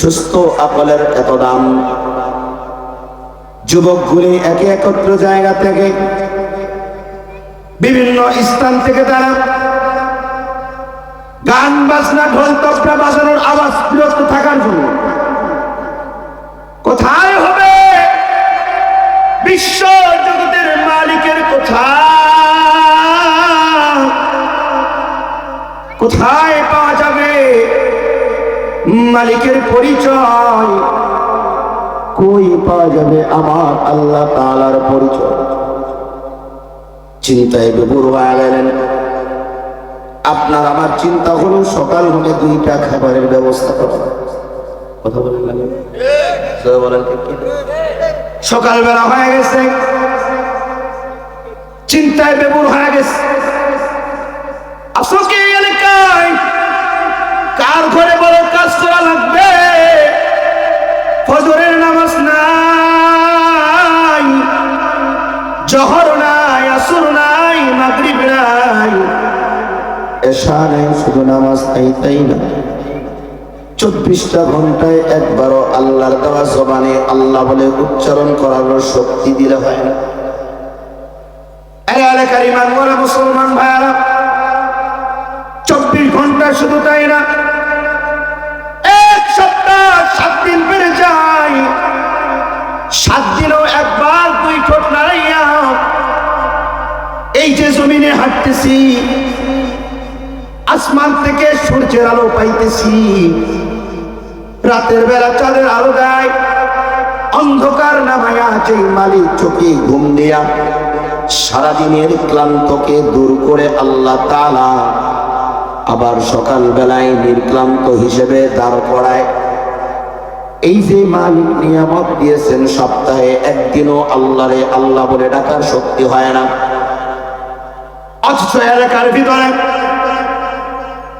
সুস্থ আকলের এত দাম। যুবকগুলি একে একত্র জায়গা থেকে বিভিন্ন স্থান থেকে তারা গান বাজনা, ঢোল তবলা বাজানোর আওয়াজ বিরত থাকার জন্য। কোথায় হবে? বিশ্ব জগতের মালিকের কোথায় কোথায় মালিকের পরিচয়। কই পাওয়া যাবে আমার আল্লাহ তালার পরিচয়? চিন্তায় বেবুর হয়ে গেলেন। আপনার আমার চিন্তা হলো সকাল হলে দুইটা খাবারের ব্যবস্থা করা। কথা বলেন সকালবেলা হয়ে গেছে। চিন্তায় বেবুর হয়ে গেছে। আসকে এই এলাকায় কার ঘরে বড় কাজ করা লাগবে। ফজরের নামাজ নাই, জহর নাই, আসর নাই, মাগরিব নাই। এশা নাই শুধু নামাজ তাই তাই না? চব্বিশটা ঘন্টায় একবারও আল্লাহর দেওয়া জবানে আল্লাহ বলে উচ্চারণ করার শক্তি দিলে হয় না। মুসলমান ভাইয়ারা, চব্বিশ ঘণ্টা শুধু তাই না? হাঁটতেছি, আসমান থেকে সূর্যের আলো পাইতেছি। রাতের বেলা চাঁদের আলো দেয়, অন্ধকার নামায়া মালিক চোখে ঘুম দিয়া সারাদিনের ক্লান্তকে দূর করে আল্লাহ তালা আবার সকাল বেলায় নির্ক্লান্ত হিসেবে দাঁড় করায়। এই যে মালিক নিয়ামত দিয়েছেন সপ্তাহে একদিনও আল্লাহরে আল্লাহ বলে ডাকার শক্তি হয় না। অথচ এলাকার ভিতরে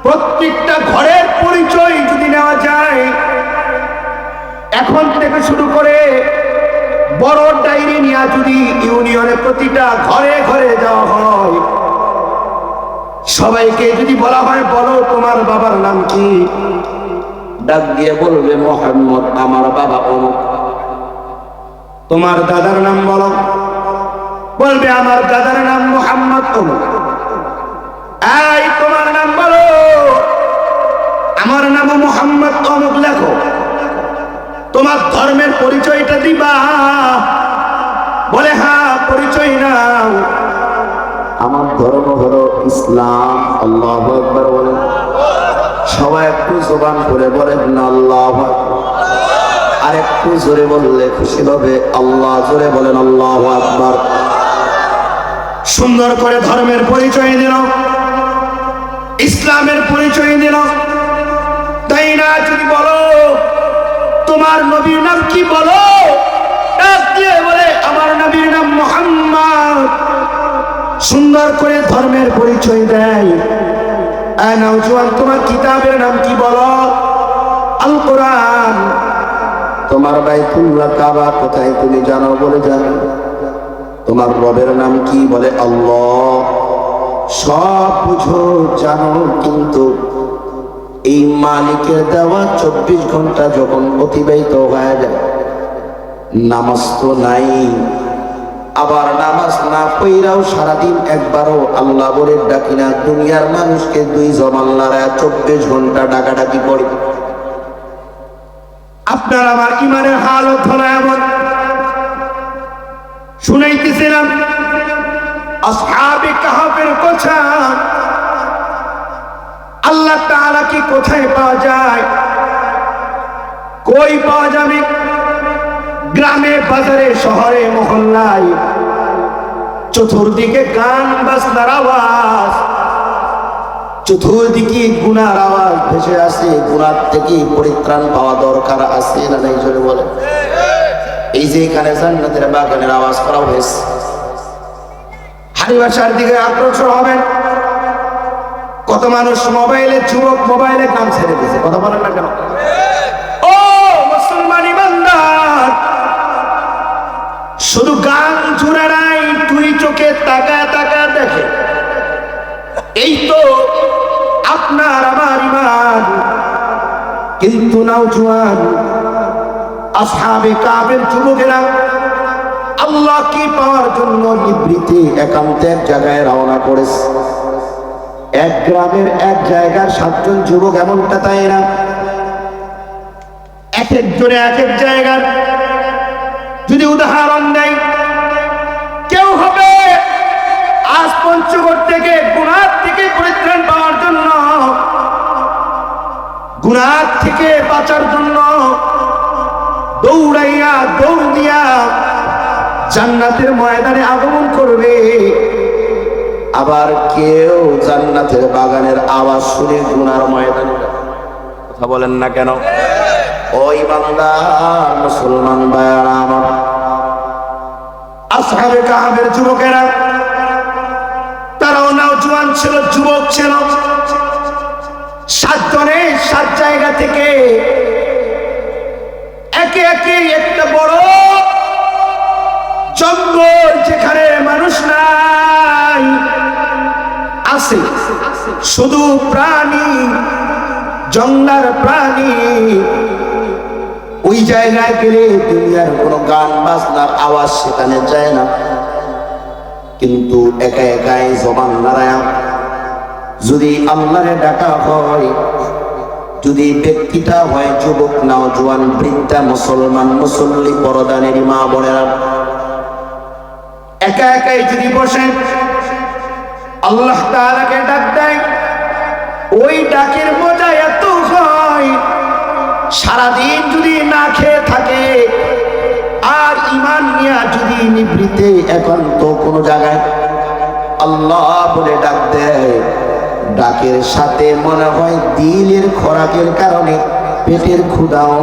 প্রত্যেকটা ঘরের পরিচয় যদি নেওয়া যায়, এখন থেকে শুরু করে বড় ডায়েরি নিয়ে যদি ইউনিয়নে প্রতিটা ঘরে ঘরে যাওয়া হয়, সবাইকে যদি বলা হয়, বলো তোমার বাবার নাম কি? ডাক দিয়ে বলবে, মোহাম্মদ, আমার বাবা অমুক। তোমার দাদার নাম বলো। বলবে, আমার দাদার নাম মোহাম্মদ অমুক। এই, তোমার নাম বলো। আমার নাম মোহাম্মদ অমুক, লেখো। তোমার ধর্মের পরিচয়টা দিবা। বলে হ্যাঁ পরিচয় নাও। আমার ধর্ম হলো ইসলাম। আল্লাহ একবার বলেন সবাই একটু জোবান করে বলেন আল্লাহ আর একটু জোরে বললে খুশি হবে, আল্লাহ জোরে বলেন, আল্লাহ আকবার। সুন্দর করে ধর্মের পরিচয় দিল, ইসলামের পরিচয় দিল। তাই না যদি বলো, তোমার নবীর নাম কি বলো? বলে, আমার নবীর নাম মোহাম্মদ। সুন্দর করে ধর্মের পরিচয় দেয়। তোমার কিতাবের নাম কি বলো? আল কোরআন তোমার বাইতুল্লাহ কাবা কোথায় তুমি জানো বলে জানো। তোমার রবের নাম কি বলে? আল্লাহ। সব বুঝো, জানো, কিন্তু এই মালিকের দেওয়া চব্বিশ ঘণ্টা যখন অতিবাহিত হয়ে যায়, নামাজ তো নাই। আবার নামাজ না পইরাও সারাদিন একবারও আল্লাহ বলে ডাকি না দুনিয়ার মানুষকে দুই জমাল্লারা চব্বিশ ঘণ্টা ডাকাডাকি করে। আপনার আমার ইমানের হালত হলো এমন। শুনাইতেছিলাম কাহাবের কথা। আল্লাহ তাআলা কি কোথায় পাওয়া যায়? কই পাওয়া যাবে? গ্রামে, বাজারে, শহরে, মহল্লায় চতুর্দিকে গান বাজনার আওয়াজ। চতুর্দিকে গুনার আওয়াজ ভেসে আসে, গুনার থেকে পরিত্রাণ পাওয়া দরকার আছে না নাই, জোরে বলে এই যে এখানে জান্নাতের বাগানের আওয়াজ করা হয়েছে। হারিবাসার দিকে আগ্রসর হবেন কত মানুষ মোবাইলে, যুবক মোবাইলে গান ছেড়ে দিয়েছে। কথা বলেন না কেন? কিন্তু নওজোয়ান আসহাবে কাবের যুবকেরা, আল্লাহ কি পাওয়ার জন্য নিবৃত্তি একান্তে এক জায়গায় রওনা করেছে? এক গ্রামের এক জায়গার সাতজন যুবক এমনটা তাই না? এক একজনে এক এক জায়গার। যদি উদাহরণ দেয় কেউ হবে আজ পঞ্চগড় থেকে গুণার থেকে পরিত্রাণ গুণার থেকে বাঁচার জন্য দৌড়াইয়া দৌড় দিয়া জান্নাতের ময়দানে আগমন করবে। আবার কেউ জান্নাতের বাগানের আওয়াজ শুনে গুনার ময়দানে কথা বলেন না কেন? ওই বান্দার মুসলমান ভাইয়ারা আমার। আসহাবে কাহাবের যুবকেরা, তারাও নাও জোয়ান ছিল, যুবক ছিল। সাতজনে সাত জায়গা থেকে একে একে একটা বড় জঙ্গল যেখানে মানুষ নাই। আছে। শুধু প্রাণী, জঙ্গলার প্রাণী। ওই জায়গায় গেলে দুনিয়ার কোনো গান বাজনার আওয়াজ সেখানে যায় না। কিন্তু একা একাই জবান নারায়ণ যদি আল্লাহরে ডাকা হয়, যদি ব্যক্তিটা হয় যুবক নাও জোয়ান, বৃদ্ধা, মুসলমান, মুসল্লি পরদানের মা বোনেরা, একা একাই যদি বসে, আল্লাহ তাআলাকে ডাক দেয়, ওই ডাকের মজা এত হয়, সারাদিন যদি না খেয়ে থাকে, আর ইমান নিয়া যদি নিবৃতে একান্ত কোনো জায়গায়, আল্লাহ বলে ডাক দেয় ডাকের সাথে মনে হয় দিলের খোরাকের কারণে পেটের ক্ষুদাও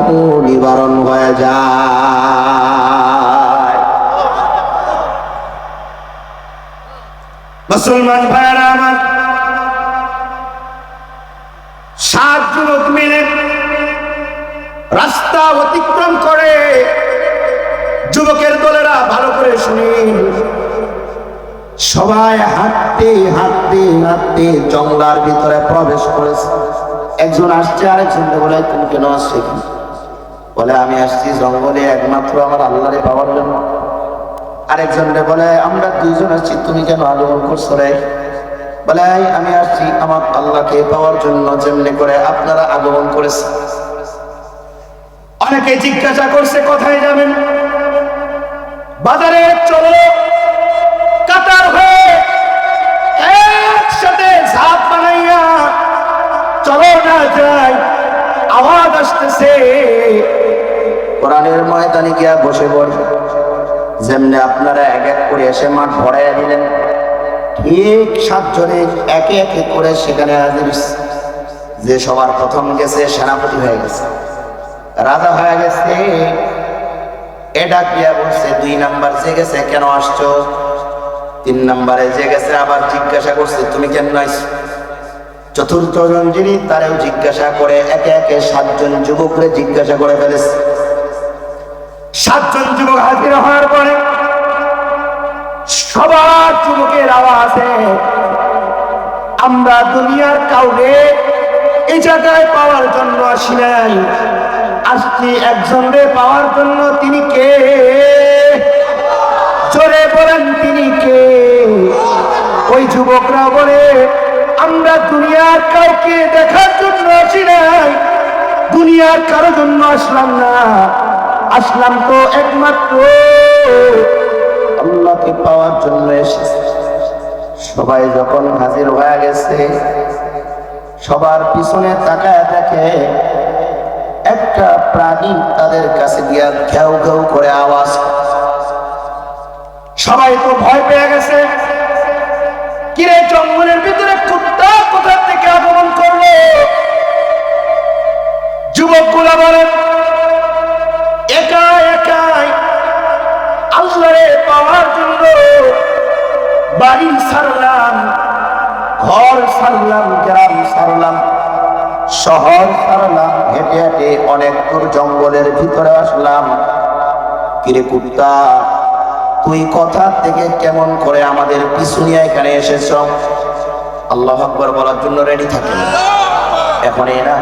নিবারণ হয়ে যায়। মুসলমান ভাইয়ারা আমার সাত যুবক মিলে রাস্তা অতিক্রম করে যুবকের দলেরা ভালো করে শুনেন সবাই হাঁটতে হাঁটতে হাঁটতে জঙ্গলার ভিতরে প্রবেশ করেছে। একজন আসছে আরেকজনকে বলে তুমি কেন আসছো এখানে?" বলে, আমি আসছি জঙ্গলে একমাত্র আমার আল্লাহরে পাওয়ার জন্য। আরেকজনকে বলে, আমরা দুইজন আসছি, তুমি কেন আগমন করছ রে? বলে আমি আসছি আমার আল্লাহকে পাওয়ার জন্য, যেমনি করে আপনারা আগমন করেছে অনেকে জিজ্ঞাসা করছে, কোথায় যাবেন? বাজারে চলো। চলো না যাই আওয়াজ আসতেছে। কোরআনের ময়দানে গিয়া বসে পড়। যেমনি আপনারা এক এক করে এসে মাঠ ভরাইয়া দিলেন, ঠিক সাতজনে একে একে করে সেখানে হাজির। যে সবার প্রথম গেছে, সেনাপতি হয়ে গেছে, রাজা হয়ে গেছে। এটা কিয়া বলছে, দুই নাম্বার যে গেছে কেন আসছো? তিন নাম্বারে যে গেছে আবার জিজ্ঞাসা করছে, তুমি কেন আইছো চতুর্থ জন যিনি তারেও জিজ্ঞাসা করে, একে একে সাতজন যুবকরে জিজ্ঞাসা করে ফেলেছে। সাতজন যুবক হাজির হওয়ার পরে সবার যুবকের আওয়াজে আমরা দুনিয়ার কাউকে এই জায়গায় পাওয়ার জন্য আসি নাই। আসছি একজনকে পাওয়ার জন্য, তিনি কে? জোরে বলেন, তিনি কে? ওই যুবকরা বলে আমরা দুনিয়ার কাউকে দেখার জন্য আসি নাই। দুনিয়ার কারও জন্য আসলাম না। আসলাম তো একমাত্র আল্লাহকে পাওয়ার জন্য এসেছি। সবাই যখন হাজির হয়ে গেছে, সবার পিছনে তাকায় দেখে একটা প্রাণী তাদের কাছে গিয়া ঘেউ ঘেউ করে আওয়াজ সবাই তো ভয় পেয়ে গেছে। কিরে জঙ্গলের ভিতরে কুত্তা কোথা থেকে আগমন করল। যুবকগুলা বলেন একা একাই আল্লাহরে পাওয়ার জন্য বাড়ি সারলাম, ঘর সারলাম, গ্রাম সারলাম, শহর সারলাম, হেঁটে হেঁটে অনেক দূর জঙ্গলের ভিতরে আসলাম। কিরে কুত্তা, তুই কথা থেকে কেমন করে আমাদের পিছু নিয়ে এখানে এসেছ? আল্লাহ আকবর বলার জন্য রেডি থাকেন এখন না,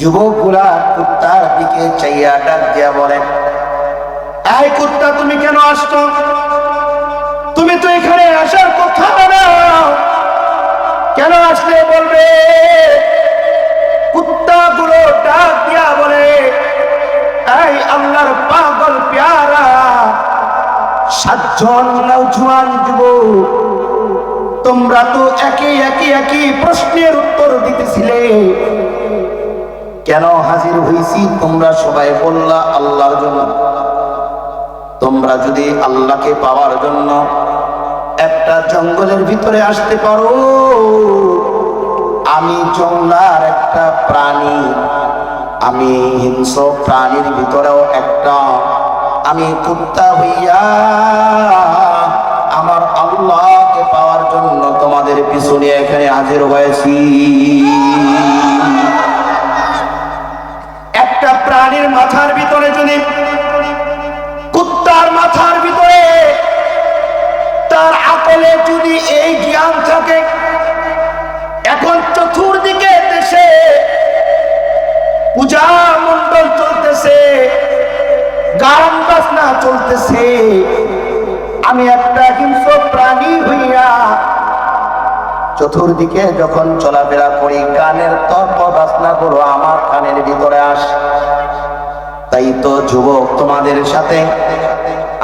যুবকগুলা কুত্তার দিকে চাইয়া ডাক দিয়া বলে, এই কুত্তা, তুমি কেন আসছো? তুমি তো এখানে আসার কথা না কেন আসলে বলবে? কুত্তাগুলো ডাক দিয়া বলে, এই আল্লাহর পাগল প্যারা, সাতজন নৌজওয়ান যুবক তোমরা তো একই একই একই প্রশ্নের উত্তর দিতেছিলে। কেন হাজির হইছি? তোমরা সবাই বললা, আল্লাহর জন্য। তোমরা যদি আল্লাহকে পাওয়ার জন্য একটা জঙ্গলের ভিতরে আসতে পারো, আমি জঙ্গলার একটা প্রাণী, আমি হিংস্র প্রাণীর ভিতরেও একটা, আমি কুত্তা হইয়া তোমাদের পিছনে এখানে হাজির হয়েছি। একটা প্রাণীর মাথার ভিতরে যদি কুত্তার মাথার ভিতরে তার আকলে যদি এই জ্ঞান থাকে, এখন চতুর্দিকে দেশে পূজা মন্ডল চলতেছে, গান বাজনা চলতেছে। আমি একটা হিংস্র প্রাণী হইয়া চতুর্দিকে যখন চলাফেরা করি গানের তর্ক বাসনা গুলো আমার কানের ভিতরে আস। তাই তো যুবক, তোমাদের সাথে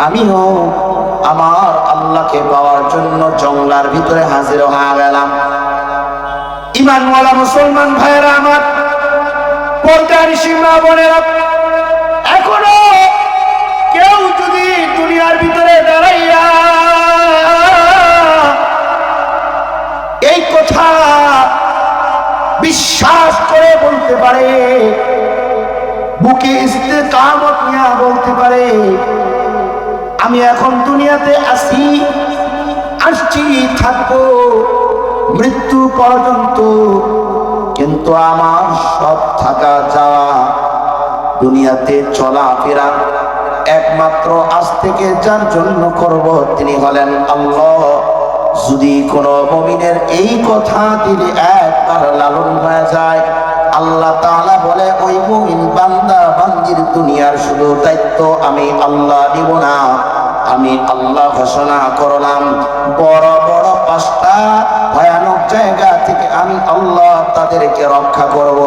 আমিও আমার আল্লাহকে পাওয়ার জন্য জঙ্গলার ভিতরে হাজির হয়ে গেলাম। ইমানওয়ালা মুসলমান ভাইয়েরা আমার, পর্দার সীমা বোনেরা এখনও কথা বিশ্বাস করে বলতে পারে। বুকে কামত নিয়ে বলতে পারে। আমি এখন দুনিয়াতে আসি আসছি, থাকব, মৃত্যু পর্যন্ত। কিন্তু আমার সব থাকা যাওয়া, দুনিয়াতে চলাফেরা একমাত্র আজ থেকে যার জন্য করব তিনি হলেন আল্লাহ। যদি কোনো মমিনের এই কথা দিলে একবার লালন হয়ে যায়, আল্লাহ তাআলা বলে, ওই মুমিন বান্দা বান্দির দুনিয়ার শুধু দায়িত্ব আমি আল্লাহ দিব না, আমি আল্লাহ ঘোষণা করলাম। বড় বড় পাঁচটা ভয়ানক জায়গা থেকে আমি আল্লাহ তাদেরকে রক্ষা করব।